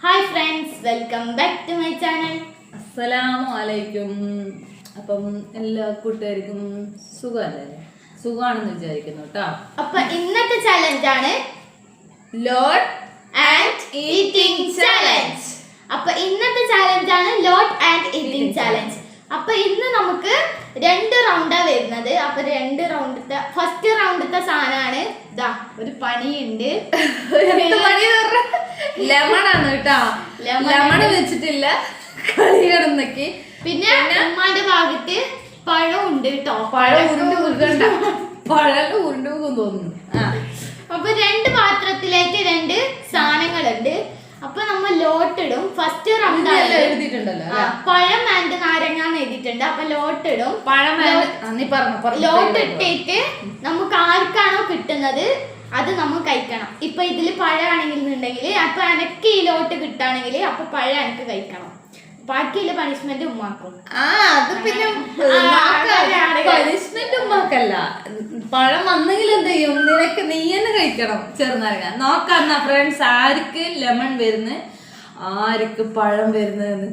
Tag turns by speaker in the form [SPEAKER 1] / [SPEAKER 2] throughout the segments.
[SPEAKER 1] Hi friends welcome back to my channel
[SPEAKER 2] അസ്സലാമു അലൈക്കും അപ്പം എല്ലാ കൂട്ടുകാർക്കും സുഖമല്ലേ? സുഖമാണെന്ന് വിചാരിക്കുന്നു കേട്ടോ.
[SPEAKER 1] അപ്പൊ ഇന്നത്തെ ചലഞ്ച് ആണ് ലോഡ് ആൻഡ് ഈറ്റിംഗ് ചാലഞ്ച് അപ്പൊ ഇന്നത്തെ ചാലഞ്ച് ആണ് ലോഡ് ആൻഡ് ഈറ്റിംഗ് ചാലഞ്ച് അപ്പൊ ഇന്ന് നമുക്ക് രണ്ട് റൗണ്ടാ വരുന്നത്. അപ്പൊ രണ്ട് റൗണ്ടത്തെ ഫസ്റ്റ് റൗണ്ടത്തെ സാധനമാണ് ഇതാ ഒരു പണിയുണ്ട്.
[SPEAKER 2] ലെമണാണ് കേട്ടോ.
[SPEAKER 1] Lemon.
[SPEAKER 2] ലെമൺ വെച്ചിട്ടില്ല. കളി കിടന്നൊക്കെ.
[SPEAKER 1] പിന്നെ ഉമ്മാന്റെ ഭാഗത്ത് പഴം ഉണ്ട് കേട്ടോ.
[SPEAKER 2] പഴം ഉരുണ്ട് ഉരുകണ്ട പഴം ഉരുണ്ട് പോകും തോന്നുന്നു.
[SPEAKER 1] അപ്പൊ രണ്ട് പാത്രത്തിലേക്ക് രണ്ട് സാധനങ്ങളുണ്ട്. അപ്പൊ നമ്മൾ ലോട്ടിടും. ഫസ്റ്റ് റൗണ്ട്
[SPEAKER 2] എഴുതിയിട്ടുണ്ടല്ലോ
[SPEAKER 1] പഴം ആൻഡ് നാരങ്ങ എന്ന് എഴുതിയിട്ടുണ്ട്. അപ്പൊ
[SPEAKER 2] പഴം നീ പറഞ്ഞു പറഞ്ഞു.
[SPEAKER 1] ലോട്ട് ഇട്ടിട്ട് നമുക്ക് ആർക്കാണോ കിട്ടുന്നത്? അത് നമ്മൾ കഴിക്കണം. ഇപ്പൊ ഇതിൽ പഴമാണെങ്കിൽ എന്നുണ്ടെങ്കിൽ അപ്പൊ എനക്ക് ഈ ലോട്ട് കിട്ടുകയാണെങ്കിൽ അപ്പൊ പഴം എനിക്ക് കഴിക്കണം. ബാക്കിയുള്ള പണിഷ്മെന്റ് ഉമ്മാക്കും.
[SPEAKER 2] ആ അത് പിന്നെ പണിഷ്മെന്റ്. ഉമ്മാക്കല്ല. പഴം വന്നെങ്കിൽ എന്ത് ചെയ്യും? നിനക്ക് നീ തന്നെ കഴിക്കണം ചെറുനാരങ്ങ. നോക്കാന്ന ഫ്രണ്ട്സ് ആർക്ക് ലെമൺ വരുന്നു ആർക്ക് പഴം വരുന്നതെന്ന്.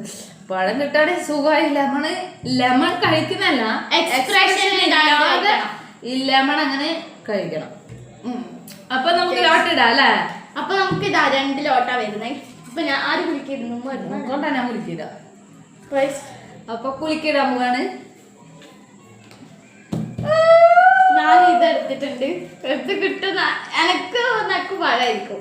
[SPEAKER 2] പഴം കിട്ടാതെ സുഖമായി ലെമൺ ലെമൺ കഴിക്കുന്നല്ല
[SPEAKER 1] എക്സ്പ്രഷൻ
[SPEAKER 2] ഇല്ലാതെ ഈ ലെമൺ അങ്ങനെ കഴിക്കണം. അപ്പൊ നമുക്ക് ലോട്ടിടാം അല്ലേ?
[SPEAKER 1] അപ്പൊ നമുക്ക് ഇതാ രണ്ട് ലോട്ടാ വരുന്നേ. ഇപ്പൊ ഞാൻ ആര് വിളിക്കുന്നു വരുന്നത്
[SPEAKER 2] കൊണ്ടാ ഞാൻ
[SPEAKER 1] First,
[SPEAKER 2] അപ്പൊ കുളിക്കിടാൻ പോവാണ്
[SPEAKER 1] ഞാൻ ഇത് എടുത്തിട്ടുണ്ട്. എടുത്ത് കിട്ടുന്ന എനക്ക് എനക്ക് പഴമായിരിക്കും.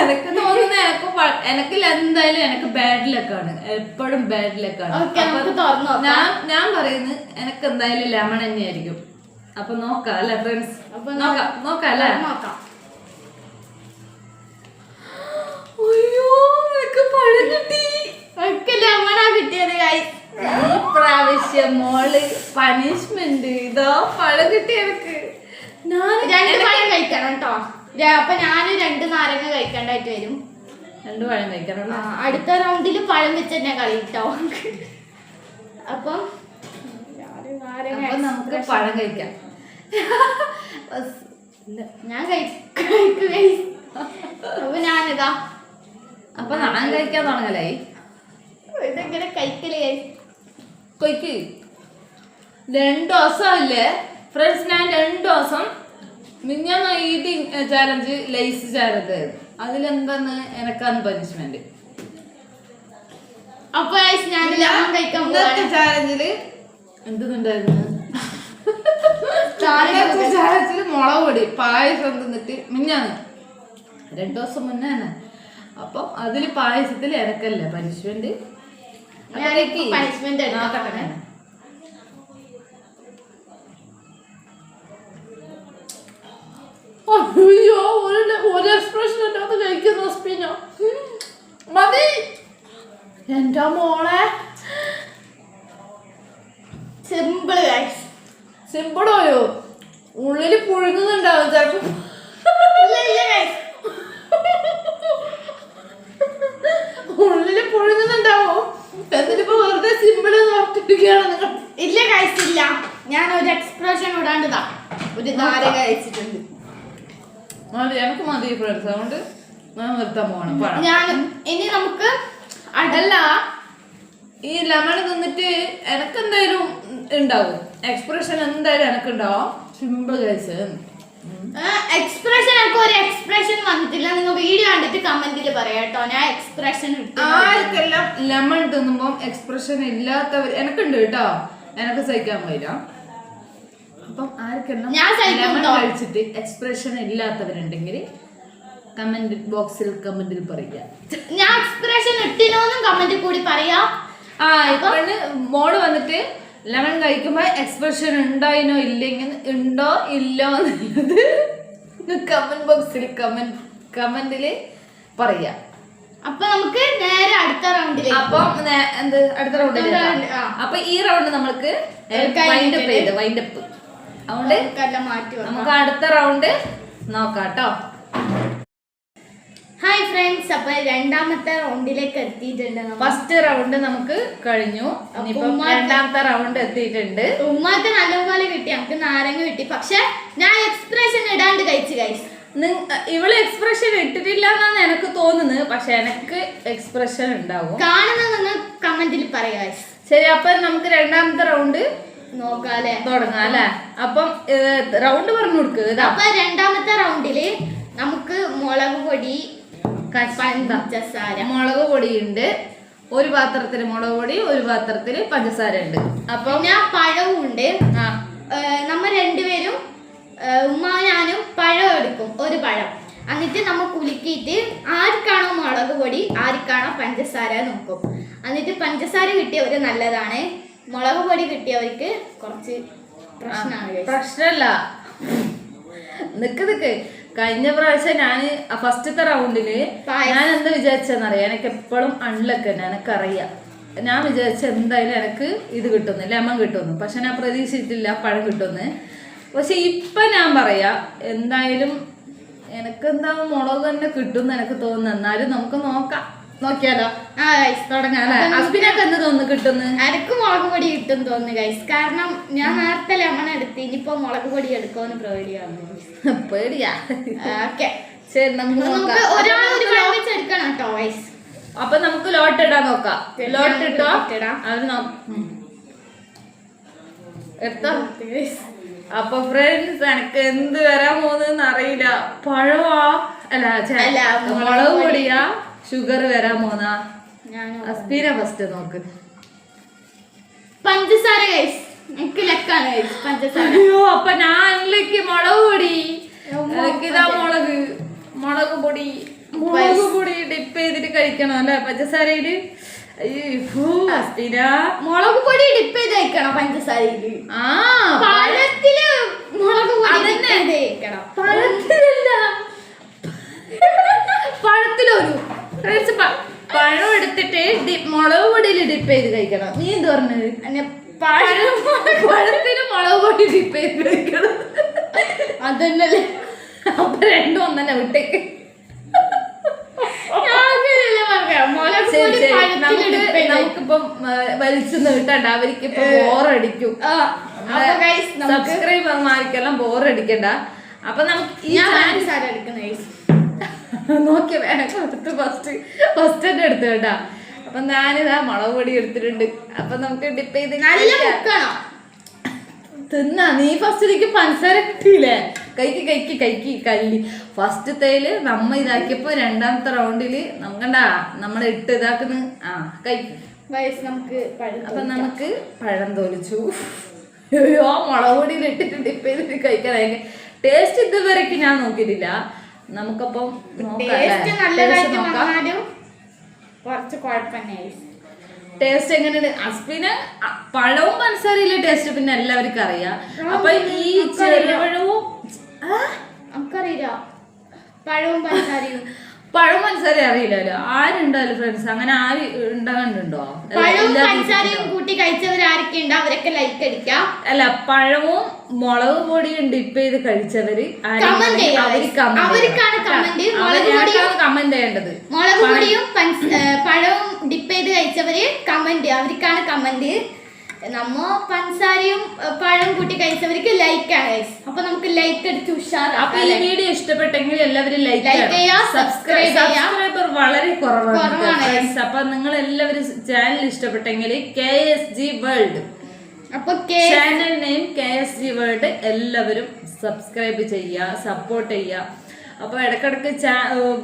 [SPEAKER 2] എനക്ക് തോന്നുന്ന എനക്ക് എനക്ക് എന്തായാലും എനക്ക് ബാഡ് ലക്കാണ് എപ്പോഴും ബാഡ് ലക്കാണ് ഞാൻ ഞാൻ പറയുന്നത് എനക്ക് എന്തായാലും ലെമൺ തന്നെയായിരിക്കും. അപ്പൊ നോക്കാം അല്ലെ ഫ്രണ്ട്സ് നോക്കാം നോക്കാം അല്ലേ?
[SPEAKER 1] നോക്കാം.
[SPEAKER 2] അയ്യോ നിനക്ക് പഴം കിട്ടി.
[SPEAKER 1] കിട്ടിയത്.
[SPEAKER 2] പ്രാവശ്യം മോൾ പനിഷ്മെന്റ് ഇതോ പഴം കിട്ടി എനിക്ക്.
[SPEAKER 1] രണ്ട് പഴം കഴിക്കണം കേട്ടോ അപ്പൊ ഞാൻ രണ്ട് നാരങ്ങ കഴിക്കണ്ടായിട്ട് വരും.
[SPEAKER 2] രണ്ട് പഴം കഴിക്കണം
[SPEAKER 1] അടുത്ത റൗണ്ടിൽ പഴം വെച്ച് തന്നെ കളി കേട്ടോ അപ്പം
[SPEAKER 2] നമുക്ക് പഴം കഴിക്കാം.
[SPEAKER 1] ഞാൻ കഴിക്കും guys. അപ്പൊ ഞാനിതാ.
[SPEAKER 2] അപ്പൊ ഞാൻ കഴിക്കാൻ തുടങ്ങലേ
[SPEAKER 1] ഇതെങ്ങനെ കഴിക്കലേ?
[SPEAKER 2] കൊയ്ക്ക്. രണ്ട് ദിവസമില്ലേ ഫ്രണ്ട്സ് ഞാൻ രണ്ട് ദിവസം മിഞ്ഞാന്ന് ഈറ്റിംഗ് ചാലഞ്ച് ലൈസ് ചാലഞ്ച് അതിലെന്താന്ന് എനക്കാന്ന് പനിഷ്മെന്റ്
[SPEAKER 1] അപ്പൊ ഞാൻ ലെമൺ കഴിക്കാൻ
[SPEAKER 2] ചാലഞ്ചിൽ എന്തുണ്ടായിരുന്നു ചാലഞ്ചിൽ മുളക് പൊടി പായസം തിന്നിട്ട് മിഞ്ഞാന്ന്. രണ്ടു ദിവസം മുന്നേ തന്നെ അപ്പം അതിൽ പായസത്തിൽ ഇറക്കല്ല പനിഷ്മെന്റ്
[SPEAKER 1] ഞാൻ പണിഷ്മെന്റ് എടുക്കാം
[SPEAKER 2] അയ്യോ ഒരു ഒരു എക്സ്പ്രഷൻ ഇല്ലാതെ കഴിക്കുന്ന സ്പിനോ മതി. എന്റെ മോളെ?
[SPEAKER 1] സിമ്പിൾ ഗൈസ്
[SPEAKER 2] സിമ്പിളോയോ? ഉള്ളിൽ പുഴുങ്ങുന്നുണ്ടാവും ചിലപ്പോ. ഉള്ളിൽ പുഴുങ്ങുന്നുണ്ടാവും. എന്നിട്ടിപ്പോ വെറുതെ സിമ്പിൾ പറഞ്ഞിരിക്കുകയാണ് നിങ്ങൾ.
[SPEAKER 1] ഇല്ല കഴിച്ചില്ല ഞാൻ ഒരു എക്സ്പ്രഷൻ ഇടാണ്ടതാ. ഒരു നാല് കഴിച്ചിട്ടുണ്ട്
[SPEAKER 2] മതി എനിക്ക് മതി ഫ്രണ്ട്സ് അതുകൊണ്ട് ഞാൻ നിർത്താൻ പോകണം
[SPEAKER 1] ഞാൻ ഇനി നമുക്ക്
[SPEAKER 2] അടല്ല ഈ ലെമൺ തിന്നിട്ട് എനക്ക് എന്തായാലും ഉണ്ടാവും. എക്സ്പ്രഷൻ എന്തായാലും എനക്ക് ഉണ്ടാവും സിമ്പിൾ ഗൈസ്
[SPEAKER 1] എക്സ്പ്രഷൻ എനിക്ക് ഒരു എക്സ്പ്രഷൻ വന്നിട്ടില്ല. നിങ്ങൾ വീഡിയോ കണ്ടിട്ട് കമന്റിൽ പറയാം കേട്ടോ. ഞാൻ എക്സ്പ്രഷൻ
[SPEAKER 2] ആർക്കെല്ലാം ലെമൺ തിന്നുമ്പോൾ എക്സ്പ്രഷൻ ഇല്ലാത്തവർ എനക്കുണ്ട് കേട്ടോ. എനക്ക് സഹിക്കാൻ പോയില്ല അപ്പം ആർക്കെല്ലാം ലെമൺ
[SPEAKER 1] ട്ടോ.
[SPEAKER 2] കഴിച്ചിട്ട് എക്സ്പ്രഷൻ ഇല്ലാത്തവരുണ്ടെങ്കിൽ കമന്റ് ബോക്സിൽ കമന്റിൽ പറയുക.
[SPEAKER 1] ഞാൻ എക്സ്പ്രഷൻ ഇട്ടിനോന്നും കമന്റിൽ കൂടി പറയാം.
[SPEAKER 2] ആ ഇപ്പൊ മോൾ വന്നിട്ട് ലെമൺ കഴിക്കുമ്പോ എക്സ്പ്രഷൻ ഉണ്ടായിനോ ഇല്ലെങ്കിൽ ഉണ്ടോ ഇല്ലോ എന്നുള്ളത് കമന്റ് ബോക്സിൽ കമന്റ് കമന്റിൽ പറയാ.
[SPEAKER 1] അപ്പൊ നമുക്ക് നേരെ അടുത്ത റൗണ്ടിലേക്ക്
[SPEAKER 2] അപ്പം എന്ത്? അടുത്ത
[SPEAKER 1] റൗണ്ട്
[SPEAKER 2] റൗണ്ടിൽ. അപ്പൊ ഈ റൗണ്ട് നമ്മൾക്ക് വൈൻഡപ്പ് ചെയ്ത് വൈൻഡപ്പ് അതുകൊണ്ട് നമുക്ക് അടുത്ത റൗണ്ട് നോക്കാം കേട്ടോ.
[SPEAKER 1] ഹായ് ഫ്രണ്ട്സ് അപ്പൊ രണ്ടാമത്തെ റൗണ്ടിലേക്ക് എത്തിയിട്ടുണ്ട്.
[SPEAKER 2] ഫസ്റ്റ് റൗണ്ട് നമുക്ക് കഴിഞ്ഞു. ഇനിയിപ്പം രണ്ടാമത്തെ റൗണ്ട് എത്തിയിട്ടുണ്ട്.
[SPEAKER 1] ഉമ്മാക്ക് നല്ലപോലെ കിട്ടി. നമുക്ക് നാരങ്ങ കിട്ടി. പക്ഷെ ഞാൻ എക്സ്പ്രഷൻ ഇടാണ്ട് കഴിച്ചു കഴിച്ചു
[SPEAKER 2] നിങ്ങ- ഇവൾ എക്സ്പ്രഷൻ ഇട്ടിട്ടില്ല എന്നാണ് എനിക്ക് തോന്നുന്നത്. പക്ഷെ എനിക്ക് എക്സ്പ്രഷൻ ഉണ്ടാവും.
[SPEAKER 1] കാണുന്ന നിങ്ങൾ കമന്റിൽ പറയാ guys.
[SPEAKER 2] ശരി അപ്പൊ നമുക്ക് രണ്ടാമത്തെ റൗണ്ട്
[SPEAKER 1] നോക്കാല്ലേ
[SPEAKER 2] തുടങ്ങാം അല്ലെ? അപ്പം റൗണ്ട് പറഞ്ഞു കൊടുക്കുക ഇതാ.
[SPEAKER 1] അപ്പൊ രണ്ടാമത്തെ റൗണ്ടിൽ നമുക്ക് മുളക് പൊടി പഞ്ചസാര.
[SPEAKER 2] മുളക് പൊടിയുണ്ട്. ഒരു പാത്രത്തിൽ മുളക് പൊടി ഒരു പാത്രത്തിൽ പഞ്ചസാര ഉണ്ട്. അപ്പൊ
[SPEAKER 1] ഞാൻ പഴവും ഉണ്ട്
[SPEAKER 2] നമ്മൾ
[SPEAKER 1] നമ്മ രണ്ടുപേരും ഉമ്മ ഞാനും പഴം എടുക്കും ഒരു പഴം. എന്നിട്ട് നമ്മൾ കുലുക്കിയിട്ട് ആർക്കാണോ മുളക് പൊടി ആർക്കാണോ പഞ്ചസാര നോക്കും. എന്നിട്ട് പഞ്ചസാര കിട്ടിയവർ നല്ലതാണ്. മുളക് പൊടി കിട്ടിയവർക്ക് കുറച്ച് പ്രശ്നമാണ് പ്രശ്നമല്ല
[SPEAKER 2] പ്രശ്നല്ല. നിക്ക് നിക്ക്. കഴിഞ്ഞ പ്രാവശ്യം ഞാൻ ഫസ്റ്റത്തെ
[SPEAKER 1] റൗണ്ടിൽ
[SPEAKER 2] ഞാൻ എന്താ വിചാരിച്ചെന്നറിയാം? എനിക്ക് എപ്പോഴും അൺലക്ക് തന്നെ എനിക്കറിയാം ഞാൻ വിചാരിച്ച എന്തായാലും എനിക്ക് ഇത് കിട്ടുന്നു ലെമൺ കിട്ടുന്നു. പക്ഷെ ഞാൻ പ്രതീക്ഷിച്ചിട്ടില്ല പഴം കിട്ടുന്നു. പക്ഷെ ഇപ്പൊ ഞാൻ പറയാ എന്തായാലും എനക്കെന്താ മുളക് തന്നെ കിട്ടും എനിക്ക് തോന്നുന്നു. എന്നാലും നമുക്ക് നോക്കാം. നോക്കിയാലോ?
[SPEAKER 1] ആ ഗൈസ്
[SPEAKER 2] തുടങ്ങാം. അല്ലെ? അസ്ബിനൊക്കെ എന്ത് തോന്നുന്നു കിട്ടുന്നു?
[SPEAKER 1] എനിക്ക് മുളക് പൊടി കിട്ടും തോന്നുന്നു ഗൈസ് കാരണം ഞാൻ നേരത്തെ ലെമൺ എടുത്ത് ഇനിയിപ്പോ മുളക് പൊടി എടുക്കുമെന്ന് പേടിയാണ്
[SPEAKER 2] പേടിയാ.
[SPEAKER 1] ഓക്കെ.
[SPEAKER 2] ശരി നമുക്ക്
[SPEAKER 1] ഒരാൾ
[SPEAKER 2] അപ്പൊ
[SPEAKER 1] ഒരു വെച്ച് എടുക്കണം കേട്ടോ ഗൈസ്
[SPEAKER 2] അപ്പൊ നമുക്ക് ലോട്ട് ഇടാൻ നോക്കാം. ലോട്ട് ഇട്ടോ. അവർ. എടുത്തോ? അപ്പൊ ഫ്രണ്ട്സ് എനക്ക് എന്ത് വരാൻ പോകുന്നതെന്ന് അറിയില്ല. പഴവാ? അല്ല, മുളക് പൊടിയാ? ഷുഗർ വരാൻ പോന്ന
[SPEAKER 1] അസ്ഥിര
[SPEAKER 2] അസ്പീര ഫസ്റ്റ് നോക്ക്.
[SPEAKER 1] പഞ്ചസാര ഗൈസ് എനിക്ക് ലക്കാണ് ഗൈസ് പഞ്ചസാര.
[SPEAKER 2] അയ്യോ അപ്പൊ ഞാനിലേക്ക് മുളക് പൊടി. ഇതാ മുളക്. മുളക് പൊടി. മുളക് പൊടി ഡിപ്പ് ചെയ്തിട്ട് കഴിക്കണം അല്ലെ? പഞ്ചസാരയിൽ.
[SPEAKER 1] മുളക് പൊടി ഡിപ്പ് ചെയ്ത് കഴിക്കണം പഞ്ചസാരയിൽ.
[SPEAKER 2] ആ
[SPEAKER 1] പഴത്തിൽ മുളക് പൊടി
[SPEAKER 2] അതന്നെ. പഴത്തിലല്ല. പഴത്തിലൊരു പഴം എടുത്തിട്ട് മുളക് പൊടിയിൽ ഡിപ്പ് ചെയ്ത് കഴിക്കണം. നീ എന്ത് പറഞ്ഞത്
[SPEAKER 1] പഴം
[SPEAKER 2] പഴത്തിൽ മുളക് പൊടി ഡിപ്പ് ചെയ്ത് കഴിക്കണം.
[SPEAKER 1] അതന്നല്ലേ?
[SPEAKER 2] അപ്പൊ രണ്ടും ഒന്നെ വിട്ടേക്ക് നമുക്കിപ്പം വലിച്ചു നീട്ടണ്ട അവർക്ക് ഇപ്പൊ ബോറടിക്കും സബ്സ്ക്രൈബർമാർക്കെല്ലാം ബോറടിക്കണ്ട അപ്പൊ നമുക്ക് ഈ
[SPEAKER 1] ഞാൻ പഞ്ചസാര
[SPEAKER 2] നോക്കി വേഗം എടുത്ത് ഫസ്റ്റ് ഫസ്റ്റ് തന്നെ എടുത്തു കേട്ടാ. അപ്പൊ ഞാനിതാ മുളക് പൊടി എടുത്തിട്ടുണ്ട്. അപ്പൊ നമുക്ക് ഡിപ്പ് ചെയ്ത് തിന്നാ നീ ഫസ്റ്റിലേക്ക് പഞ്ചസാര കിട്ടിയില്ലേ? കൈക്ക് കൈക്ക് കൈക്ക് കല്ലി. ഫസ്റ്റ് ഫസ്റ്റത്തേൽ നമ്മ ഇതാക്കിയപ്പോ രണ്ടാമത്തെ റൗണ്ടിൽ നമുക്കണ്ടാ നമ്മളെ ഇട്ട് ഇതാക്കുന്ന. ആ കൈക്ക്
[SPEAKER 1] വയസ്സ് നമുക്ക്
[SPEAKER 2] അപ്പൊ നമുക്ക് പഴം തോലിച്ചു അയ്യോ മുളക് പൊടിയിൽ ഇട്ടിട്ട് ഡിപ്പ് ചെയ്തിട്ട് കഴിക്കാൻ ടേസ്റ്റ് ഇതുവരെക്ക് ഞാൻ നോക്കിയിട്ടില്ല. നമുക്കപ്പം
[SPEAKER 1] ടേസ്റ്റ് എങ്ങനെയാണ് കുറച്ച്
[SPEAKER 2] ടേസ്റ്റ് അസ്പിന് പഴവും പഞ്ചസാരയിലെ ടേസ്റ്റ് പിന്നെ എല്ലാവർക്കും അറിയാം. അപ്പൊ ഈ ചെറുപഴവും?
[SPEAKER 1] നമുക്കറിയില്ല. പഴവും പഞ്ചസാരയും.
[SPEAKER 2] പഴവും പഞ്ചസാര അറിയില്ലല്ലോ. ആരുണ്ടായാലും ഫ്രണ്ട്സ് അങ്ങനെ ആര് ഉണ്ടാകണ്ടോ
[SPEAKER 1] പഴവും പഞ്ചസാരയും കൂട്ടി ഉണ്ട് അവരൊക്കെ ലൈക്ക് അടിക്കാം.
[SPEAKER 2] അല്ല പഴവും മുളക് പൊടിയും ഡിപ്പ് ചെയ്ത് കഴിച്ചവര്.
[SPEAKER 1] അവർക്കാണ് പൊടിയും-
[SPEAKER 2] കമന്റ് ചെയ്യേണ്ടത്.
[SPEAKER 1] മുളക് പൊടിയും പഴവും ഡിപ്പ് ചെയ്ത് കഴിച്ചവര് കമന്റ് അവർക്കാണ് കമന്റ് നമ്മ പഞ്ചസാരയും പഴം കൂട്ടി കഴിച്ചവർക്ക് ലൈക്ക് ആണ്. അപ്പൊ നമുക്ക് ലൈക്ക് അടിച്ച്
[SPEAKER 2] അപ്പൊ
[SPEAKER 1] ഉഷാറാക്കാം
[SPEAKER 2] ഈ വീഡിയോ ഇഷ്ടപ്പെട്ടെങ്കിൽ എല്ലാവരും ലൈക്ക്
[SPEAKER 1] Like ചെയ്യാ, സബ്സ്ക്രൈബ്.
[SPEAKER 2] സബ്സ്ക്രൈബർ വളരെ കുറവാണ്. അപ്പൊ നിങ്ങൾ എല്ലാവരും ചാനൽ ഇഷ്ടപ്പെട്ടെങ്കിൽ കെ എസ് ജി വേൾഡ്
[SPEAKER 1] അപ്പൊ
[SPEAKER 2] channel name K S G world എല്ലാവരും സബ്സ്ക്രൈബ് ചെയ്യുക സപ്പോർട്ട് ചെയ്യുക അപ്പോൾ ഇടക്കിടക്ക് ചാ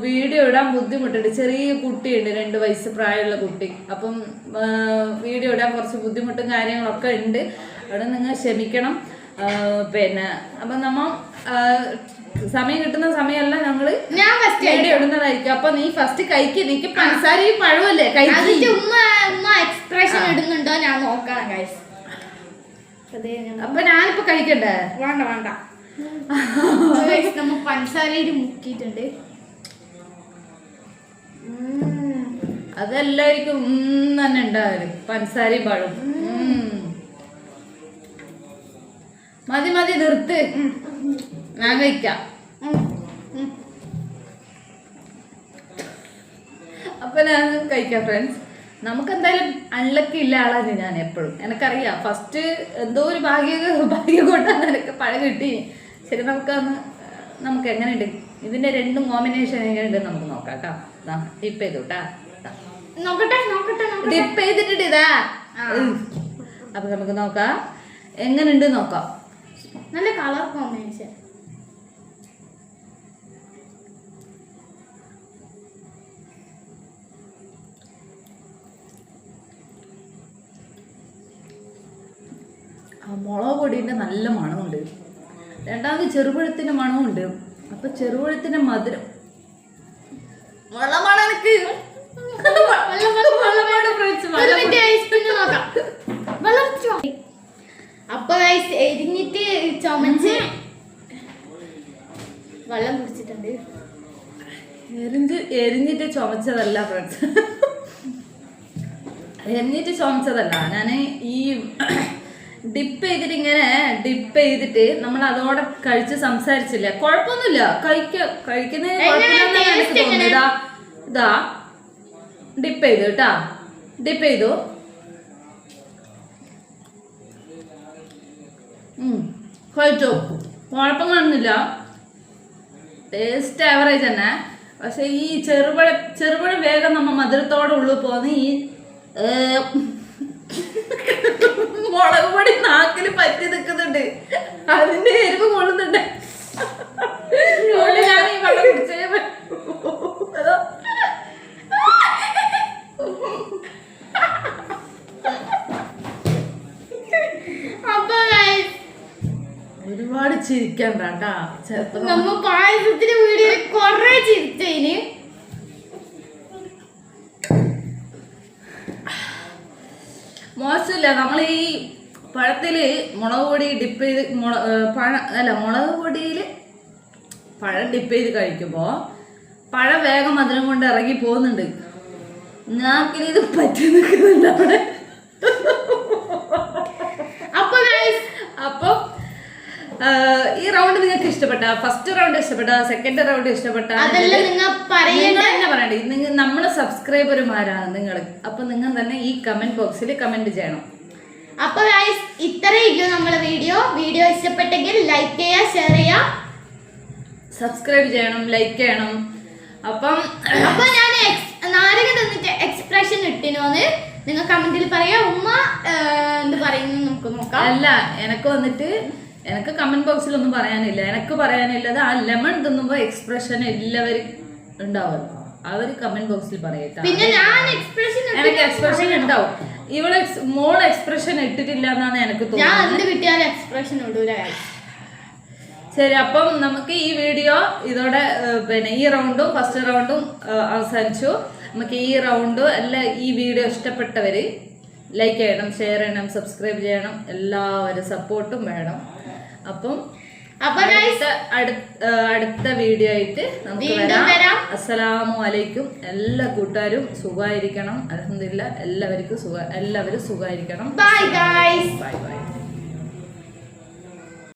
[SPEAKER 2] വീഡിയോ ഇടാൻ ബുദ്ധിമുട്ടുണ്ട്. ചെറിയ കുട്ടിയുണ്ട് രണ്ട് വയസ്സ് പ്രായമുള്ള കുട്ടി. അപ്പം വീഡിയോ ഇടാൻ കുറച്ച് ബുദ്ധിമുട്ടും കാര്യങ്ങളൊക്കെ ഉണ്ട്. അവിടെ നിങ്ങൾ ക്ഷമിക്കണം. പിന്നെ അപ്പം നമ്മ സമയം കിട്ടുന്ന സമയമല്ല ഞങ്ങൾ
[SPEAKER 1] ഞാൻ ഫസ്റ്റ്
[SPEAKER 2] വീഡിയോ ഇടുന്നതായിരിക്കും. അപ്പൊ നീ ഫസ്റ്റ് കഴിക്ക്. നീക്ക് പഞ്ചസാര പഴമല്ലേ കഴിക്ക്.
[SPEAKER 1] അതിന്റെ ഉമ്മ ഉമ്മ എക്സ്പ്രഷൻ ഇടുന്നുണ്ടോ ഞാൻ നോക്കാം ഗൈസ്
[SPEAKER 2] അപ്പൊ ഞാനിപ്പോ കഴിക്കണ്ടേ?
[SPEAKER 1] വേണ്ട വേണ്ട. Guys, നമ്മ പഞ്ചസാരയിൽ മുക്കിയിട്ടുണ്ട്.
[SPEAKER 2] അതെല്ലാവർക്കും തന്നെ ഉണ്ടാവൽ. പഞ്ചസാരയും പഴം. മതി മതി നിർത്ത്. ഞാൻ കഴിക്കാം. അപ്പൊ ഞാൻ കഴിക്കാം ഫ്രണ്ട്സ് നമുക്ക് എന്തായാലും അൺലക്കി ഇല്ല ആളാണ് ഞാൻ എപ്പോഴും. എനിക്കറിയാം. ഫസ്റ്റ് എന്തോ ഒരു ഭാഗ്യ ഭാഗ്യം കൊണ്ടാണ് എനിക്ക് പഴം കിട്ടി ശരി നമുക്കൊന്ന് നമുക്ക് എങ്ങനെയുണ്ട് ഇതിന്റെ രണ്ടും കോമ്പിനേഷൻ എങ്ങനെയുണ്ട് നമുക്ക് നോക്കാം കേട്ടോ. ഡിപ്പ് ചെയ്തു കേട്ടാ
[SPEAKER 1] നോക്കട്ടെ നോക്കട്ടെ നോക്കട്ടെ.
[SPEAKER 2] ഡിപ്പ് ചെയ്തിട്ടുണ്ട് ഇതാ. അപ്പൊ നമുക്ക് നോക്കാം. എങ്ങനെയുണ്ട് നോക്കാം.
[SPEAKER 1] നല്ല കളർ കോമ്പിനേഷൻ
[SPEAKER 2] മുളക് പൊടിന്റെ നല്ല മണമുണ്ട്. രണ്ടാമത് ചെറുപഴത്തിന്റെ മണമുണ്ട് അപ്പൊ ചെറുപഴത്തിന്റെ മധുരം. വെള്ളമാണ് എനിക്ക്?
[SPEAKER 1] അപ്പൊ എരിഞ്ഞിട്ട് ചുമച്ച് വെള്ളം കുടിച്ചിട്ടുണ്ട്.
[SPEAKER 2] എരിഞ്ഞ് എരിഞ്ഞിട്ട് ചുമച്ചതല്ല ഫ്രണ്ട്സ്. എരിഞ്ഞിട്ട് ചുമച്ചതല്ല. ഞാൻ ഈ ഡിപ്പ് ചെയ്തിട്ട് ഇങ്ങനെ ഡിപ്പ് ചെയ്തിട്ട് നമ്മൾ അതോടെ കഴിച്ച് സംസാരിച്ചില്ല? കുഴപ്പമൊന്നുമില്ല. കഴിക്ക കഴിക്കുന്നതിന് തോന്നുന്നത്. ഇതാ ഇതാ. ഡിപ്പ് ചെയ്തു കേട്ടാ. ഡിപ്പ് ചെയ്തു. കഴിച്ചു. കുഴപ്പങ്ങളൊന്നുമില്ല. ടേസ്റ്റ് ആവറേജ് തന്നെ. പക്ഷെ ഈ ചെറുപഴ ചെറുപഴം വേഗം നമ്മൾ മധുരത്തോടെ ഉള്ളു പോകുന്ന ഈ നാക്കിൽ പറ്റി നിൽക്കുന്നുണ്ട് അതിന്റെ എരിവ് കൊള്ളുന്നുണ്ട് ഒരുപാട് ചെറുപ്പം
[SPEAKER 1] നമ്മ പായസത്തിന്റെ വീഡിയോയിൽ കൊറേ ചിരിച്ചതിന്
[SPEAKER 2] മോശമില്ല. നമ്മൾ ഈ പഴത്തിൽ മുളക് പൊടി ഡിപ്പ് ചെയ്ത് മുള പഴ അല്ല മുളക് പൊടിയിൽ പഴം ഡിപ്പ് ചെയ്ത് കഴിക്കുമ്പോൾ പഴം വേഗം മധുരം കൊണ്ട് ഇറങ്ങി പോകുന്നുണ്ട്. ഞാൻ ഇത് പറ്റി നിൽക്കുന്നുണ്ട് അവിടെ? അപ്പോൾ അപ്പോൾ ഈ റൗണ്ട് നിങ്ങൾക്ക് ഇഷ്ടപ്പെട്ട? ഫസ്റ്റ് റൗണ്ട് ഇഷ്ടപ്പെട്ട? സെക്കൻഡ് റൗണ്ട് ഇഷ്ടപ്പെട്ട?
[SPEAKER 1] അതെല്ലാം നിങ്ങൾ പറയേണ്ട
[SPEAKER 2] നിങ്ങൾ തന്നെ പറയണ്ടേ? നിങ്ങൾ നമ്മളെ സബ്സ്ക്രൈബർമാരാണ് നിങ്ങൾ അപ്പൊ നിങ്ങൾ തന്നെ ഈ കമന്റ് ബോക്സിൽ കമന്റ് ചെയ്യണം.
[SPEAKER 1] അപ്പൊ ഗൈസ് ഇത്രയുള്ളൂ നമ്മളെ വീഡിയോ വീഡിയോ ഇഷ്ടപ്പെട്ടെങ്കിൽ ലൈക്ക് ചെയ്യുക ഷെയർ ചെയ്യുക.
[SPEAKER 2] സബ്സ്ക്രൈബ് ചെയ്യണം ലൈക്ക് ചെയ്യണം. അപ്പം
[SPEAKER 1] അപ്പൊ ഞാൻ നാരക തന്നിട്ട് എക്സ്പ്രഷൻ ഇട്ടിനോന്ന്. നിങ്ങൾ കമന്റിൽ പറയാ ഉമ്മ എന്ന് എന്ത് പറയുന്നു നമുക്ക് നോക്കാം.
[SPEAKER 2] അല്ല എനക്ക് വന്നിട്ട് എനക്ക് കമന്റ് ബോക്സിൽ ഒന്നും പറയാനില്ല. എനക്ക് പറയാനുള്ളത് ആ ലെമൺ തിന്നുമ്പോ എക്സ്പ്രഷൻ എല്ലാവരും ഉണ്ടാവുമല്ലോ അവർ കമന്റ് ബോക്സിൽ പറയട്ടെ
[SPEAKER 1] പിന്നെ ഞാൻ എക്സ്പ്രഷൻ
[SPEAKER 2] എനിക്ക് എക്സ്പ്രഷൻ ഉണ്ടാവും ഇവൾ മോൾ എക്സ്പ്രഷൻ ഇട്ടിട്ടില്ല എന്നാണ് എനിക്ക്
[SPEAKER 1] ഞാൻ എന്ത് കിട്ടിയാലും എക്സ്പ്രഷൻ ഇടൂല.
[SPEAKER 2] ശരി അപ്പം നമുക്ക് ഈ വീഡിയോ ഇതോടെ പിന്നെ ഈ റൗണ്ടും ഫസ്റ്റ് റൗണ്ടും അവസാനിച്ചു. നമുക്ക് ഈ റൗണ്ട് അല്ല ഈ വീഡിയോ ഇഷ്ടപ്പെട്ടവര് ലൈക്ക് ചെയ്യണം ഷെയർ ചെയ്യണം സബ്സ്ക്രൈബ് ചെയ്യണം. എല്ലാവരും സപ്പോർട്ടും വേണം. അപ്പം
[SPEAKER 1] അപ്പൊ
[SPEAKER 2] അടുത്ത വീഡിയോ ആയിട്ട് നമുക്ക് വരാം. അസ്സലാമു അലൈക്കും. എല്ലാ കൂട്ടുകാരും സുഖമായിരിക്കണം. അലഹമില്ല എല്ലാവർക്കും സുഖ എല്ലാവരും സുഖമായിരിക്കണം.
[SPEAKER 1] Bye bye
[SPEAKER 2] bye bye